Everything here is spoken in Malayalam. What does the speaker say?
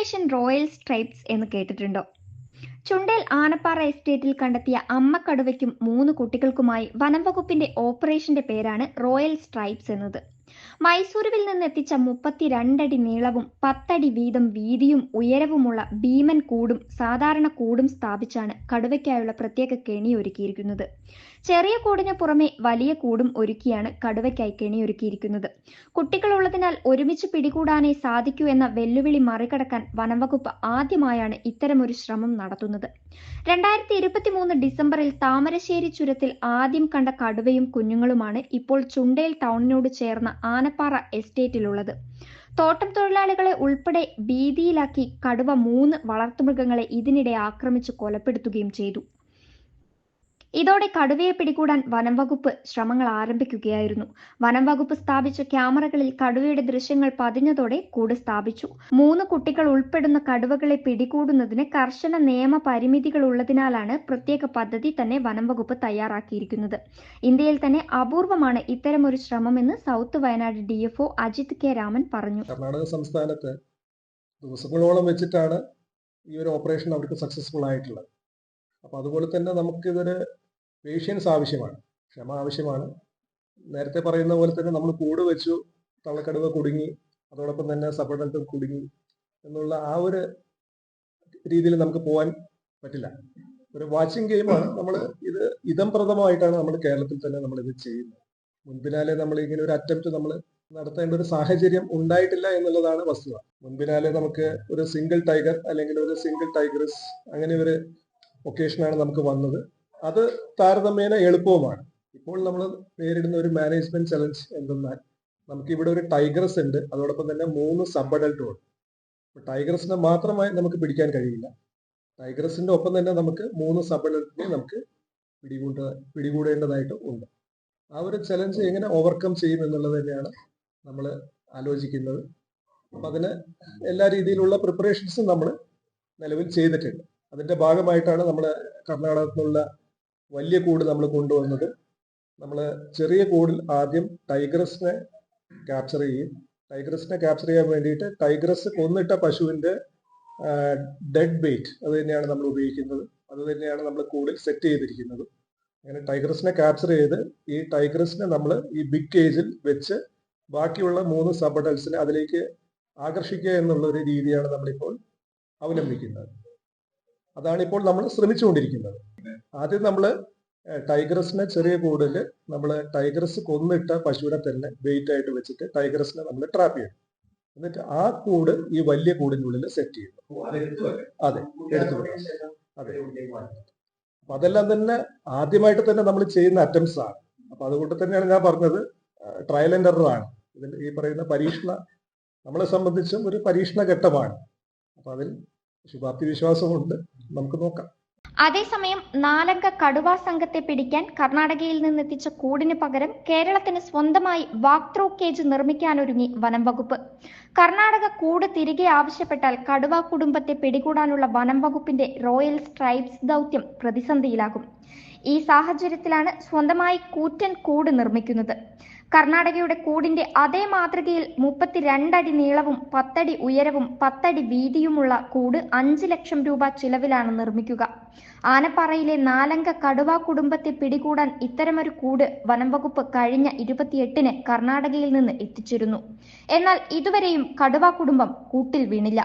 ഓപ്പറേഷൻ റോയൽ സ്ട്രൈപ്സ് എന്ന് കേട്ടിട്ടുണ്ടോ? ചുണ്ടേൽ ആനപ്പാറ എസ്റ്റേറ്റിൽ കണ്ടെത്തിയ അമ്മ കടുവയ്ക്കും മൂന്ന് കുട്ടികൾക്കുമായി വനംവകുപ്പിന്റെ ഓപ്പറേഷന്റെ പേരാണ് റോയൽ സ്ട്രൈപ്സ് എന്നത്. മൈസൂരുവിൽ നിന്ന് എത്തിച്ച മുപ്പത്തിരണ്ടടി നീളവും പത്തടി വീതം വീതിയും ഉയരവുമുള്ള ഭീമൻ കൂടും സാധാരണ കൂടും സ്ഥാപിച്ചാണ് കടുവയ്ക്കായുള്ള പ്രത്യേക കെണി ഒരുക്കിയിരിക്കുന്നത് ചെറിയ കൂടിന് പുറമെ വലിയ കൂടും ഒരുക്കിയാണ് കടുവയ്ക്കായി കെണിയൊരുക്കിയിരിക്കുന്നത്. കുട്ടികളുള്ളതിനാൽ ഒരുമിച്ച് പിടികൂടാനേ സാധിക്കൂ എന്ന വെല്ലുവിളി മറികടക്കാൻ വനംവകുപ്പ് ആദ്യമായാണ് ഇത്തരമൊരു ശ്രമം നടത്തുന്നത്. രണ്ടായിരത്തി ഇരുപത്തി മൂന്ന് ഡിസംബറിൽ താമരശ്ശേരി ചുരത്തിൽ ആദ്യം കണ്ട കടുവയും കുഞ്ഞുങ്ങളുമാണ് ഇപ്പോൾ ചുണ്ടേൽ ടൗണിനോട് ചേർന്ന ആനപ്പാറ എസ്റ്റേറ്റിലുള്ളത്. തോട്ടം തൊഴിലാളികളെ ഉൾപ്പെടെ ഭീതിയിലാക്കി കടുവ മൂന്ന് വളർത്തുമൃഗങ്ങളെ ഇതിനിടെ ആക്രമിച്ച് കൊലപ്പെടുത്തുകയും ചെയ്തു. ഇതോടെ കടുവയെ പിടികൂടാൻ വനംവകുപ്പ് ശ്രമങ്ങൾ ആരംഭിക്കുകയായിരുന്നു. വനംവകുപ്പ് സ്ഥാപിച്ച ക്യാമറകളിൽ കടുവയുടെ ദൃശ്യങ്ങൾ പതിഞ്ഞതോടെ കൂട് സ്ഥാപിച്ചു. മൂന്ന് കുട്ടികൾ ഉൾപ്പെടുന്ന കടുവകളെ പിടികൂടുന്നതിന് കർശന നിയമ പരിമിതികൾ ഉള്ളതിനാലാണ് പ്രത്യേക പദ്ധതി തന്നെ വനംവകുപ്പ് തയ്യാറാക്കിയിരിക്കുന്നത്. ഇന്ത്യയിൽ തന്നെ അപൂർവമാണ് ഇത്തരമൊരു ശ്രമമെന്ന് south Wayanad D F Ajith K Raman പറഞ്ഞു. കർണാടക സംസ്ഥാനത്ത് ദിവസങ്ങളോളം വെച്ചിട്ടാണ് ഈ ഒരു ഓപ്പറേഷൻ അവർക്ക് സക്സസ്ഫുൾ ആയിട്ടുള്ളത്. അപ്പോൾ അതുപോലെ തന്നെ നമുക്കിതൊരു പേഷ്യൻസ് ആവശ്യമാണ്. ക്ഷമ ആവശ്യമാണ്. നേരത്തെ പറയുന്ന പോലെ തന്നെ നമ്മൾ കൂട് വെച്ചു തള്ളക്കടുവ കുടുങ്ങി അതോടൊപ്പം തന്നെ സബർഡന്റും കുടുങ്ങി എന്നുള്ള ആ ഒരു രീതിയിൽ നമുക്ക് പോകാൻ പറ്റില്ല. ഒരു വാച്ചിങ് ഗെയിമാണ് നമ്മൾ ഇത് ഇതംപ്രദമായിട്ടാണ് നമ്മൾ കേരളത്തിൽ തന്നെ നമ്മൾ ഇത് ചെയ്യുന്നത്. മുൻപിനാലെ നമ്മൾ ഇങ്ങനെ ഒരു അറ്റംപ്റ്റ് നമ്മൾ നടത്തേണ്ട ഒരു സാഹചര്യം ഉണ്ടായിട്ടില്ല എന്നുള്ളതാണ് വസ്തുത. മുൻപിനാലെ നമുക്ക് ഒരു സിംഗിൾ ടൈഗർ അല്ലെങ്കിൽ ഒരു സിംഗിൾ ടൈഗർസ് അങ്ങനെ ഒരു ഒക്കേഷനാണ് നമുക്ക് വന്നത്. അത് താരതമ്യേന എളുപ്പവുമാണ്. ഇപ്പോൾ നമ്മൾ നേരിടുന്ന ഒരു മാനേജ്മെന്റ് ചലഞ്ച് എന്തെന്നാൽ നമുക്ക് ഇവിടെ ഒരു ടൈഗ്രസ് ഉണ്ട്. അതോടൊപ്പം തന്നെ മൂന്ന് സബ് അഡൽട്ടും ഉണ്ട് ടൈഗ്രസിനെ മാത്രമായി നമുക്ക് പിടിക്കാൻ കഴിയില്ല. ടൈഗ്രസിന്റെ ഒപ്പം തന്നെ നമുക്ക് മൂന്ന് സബ് അഡൽട്ടിനെ നമുക്ക് പിടികൂട്ട പിടികൂടേണ്ടതായിട്ട് ഉണ്ട്. ആ ഒരു ചലഞ്ച് എങ്ങനെ ഓവർകം ചെയ്യും എന്നുള്ളത് തന്നെയാണ് നമ്മൾ ആലോചിക്കുന്നത്. അപ്പം അതിന് എല്ലാ രീതിയിലുള്ള പ്രിപ്പറേഷൻസും നമ്മൾ നിലവിൽ ചെയ്തിട്ടുണ്ട്. അതിന്റെ ഭാഗമായിട്ടാണ് നമ്മൾ കർണാടകത്തിൽ നിന്നുള്ള വലിയ കൂട് നമ്മൾ കൊണ്ടുവന്നത്. നമ്മൾ ചെറിയ കൂടിൽ ആദ്യം ടൈഗ്രസിനെ ക്യാപ്ചർ ചെയ്യും. ടൈഗ്രസിനെ ക്യാപ്ചർ ചെയ്യാൻ വേണ്ടിയിട്ട് ടൈഗ്രസ് കൊന്നിട്ട പശുവിന്റെ ഡെഡ് ബെയ്റ്റ് അത് തന്നെയാണ് നമ്മൾ ഉപയോഗിക്കുന്നത്. അത് തന്നെയാണ് നമ്മൾ കൂടിൽ സെറ്റ് ചെയ്തിരിക്കുന്നത്. അങ്ങനെ ടൈഗ്രസിനെ ക്യാപ്ചർ ചെയ്ത് ഈ ടൈഗ്രസിനെ നമ്മൾ ഈ ബിഗ് കേജിൽ വെച്ച് ബാക്കിയുള്ള മൂന്ന് സബ് അഡൽസിനെ അതിലേക്ക് ആകർഷിക്കുക എന്നുള്ള ഒരു രീതിയാണ് നമ്മളിപ്പോൾ അവലംബിക്കുന്നത്. അതാണ് ഇപ്പോൾ നമ്മൾ ശ്രമിച്ചുകൊണ്ടിരിക്കുന്നത്. ആദ്യം നമ്മൾ ടൈഗ്രസിനെ ചെറിയ കൂടുതൽ നമ്മൾ ടൈഗ്രസ് കൊന്നിട്ട പശുവിനെ തന്നെ വെയിറ്റ് ആയിട്ട് വെച്ചിട്ട് ടൈഗ്രസിനെ നമ്മൾ ട്രാപ്പ് ചെയ്യും എന്നിട്ട് ആ കൂട് ഈ വലിയ കൂടിനുള്ളിൽ സെറ്റ് ചെയ്യുന്നു അതെ എടുത്തു. അതെ അപ്പൊ അതെല്ലാം തന്നെ ആദ്യമായിട്ട് തന്നെ നമ്മൾ ചെയ്യുന്ന അറ്റംപ്റ്റ്സ് ആണ്. അപ്പൊ അതുകൊണ്ട് തന്നെയാണ് ഞാൻ പറഞ്ഞത് ട്രയൽ ആൻഡ് എറർ ആണ്. ഇതിൽ ഈ പറയുന്ന പരീക്ഷണ നമ്മളെ സംബന്ധിച്ചും ഒരു പരീക്ഷണ ഘട്ടമാണ്. അപ്പൊ അതിൽ ശുഭാപ്തി വിശ്വാസമുണ്ട് നമുക്ക് നോക്കാം. അതേസമയം നാലംഗ കടുവാ സംഘത്തെ പിടിക്കാൻ കർണാടകയിൽ നിന്നെത്തിച്ച കൂടിന് പകരം കേരളത്തിന് സ്വന്തമായി വാക് ത്രൂ കേജ് നിർമ്മിക്കാനൊരുങ്ങി വനം വകുപ്പ്. കർണാടക കൂട് തിരികെ ആവശ്യപ്പെട്ടാൽ കടുവ കുടുംബത്തെ പിടികൂടാനുള്ള വനം വകുപ്പിന്റെ റോയൽ സ്ട്രൈബ്സ് ദൗത്യം പ്രതിസന്ധിയിലാകും. ഈ സാഹചര്യത്തിലാണ് സ്വന്തമായി കൂറ്റൻ കൂട് നിർമ്മിക്കുന്നത്. കർണാടകയുടെ കൂടിന്റെ അതേ മാതൃകയിൽ മുപ്പത്തിരണ്ടടി നീളവും പത്തടി ഉയരവും പത്തടി വീതിയുമുള്ള കൂട് അഞ്ച് ലക്ഷം രൂപ ചിലവിലാണ് നിർമ്മിക്കുക. ആനപ്പാറയിലെ നാലംഗ കടുവ കുടുംബത്തെ പിടികൂടാൻ ഇത്തരമൊരു കൂട് വനംവകുപ്പ് കഴിഞ്ഞ ഇരുപത്തിയെട്ടിന് കർണാടകയിൽ നിന്ന് എത്തിച്ചിരുന്നു. എന്നാൽ ഇതുവരെയും കടുവ കുടുംബം കൂട്ടിൽ വീണില്ല.